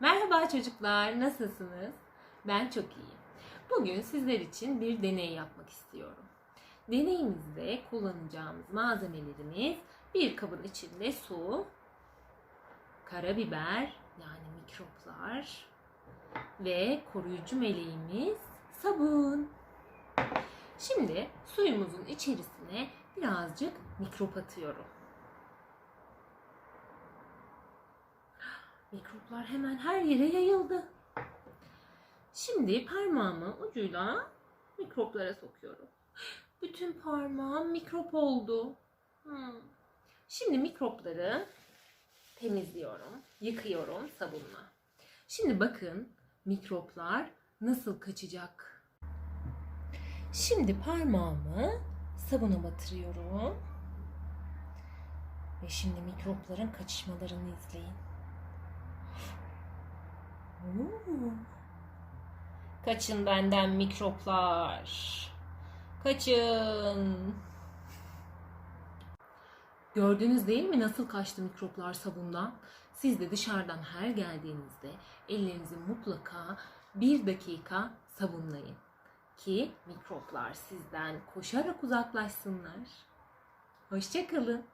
Merhaba çocuklar, nasılsınız? Ben çok iyiyim. Bugün sizler için bir deney yapmak istiyorum. Deneyimizde kullanacağımız malzemelerimiz bir kabın içinde su, karabiber yani mikroplar ve koruyucu meleğimiz sabun. Şimdi suyumuzun içerisine birazcık mikrop atıyorum. Mikroplar hemen her yere yayıldı. Şimdi parmağımı ucuyla mikroplara sokuyorum. Bütün parmağım mikrop oldu. Hmm. Şimdi mikropları temizliyorum, yıkıyorum sabunla. Şimdi bakın mikroplar nasıl kaçacak. Şimdi parmağımı sabuna batırıyorum. Ve şimdi mikropların kaçışmalarını izleyin. Kaçın benden mikroplar. Kaçın. Gördünüz değil mi nasıl kaçtı mikroplar sabundan? Siz de dışarıdan her geldiğinizde ellerinizi mutlaka bir dakika sabunlayın. Ki mikroplar sizden koşarak uzaklaşsınlar. Hoşçakalın.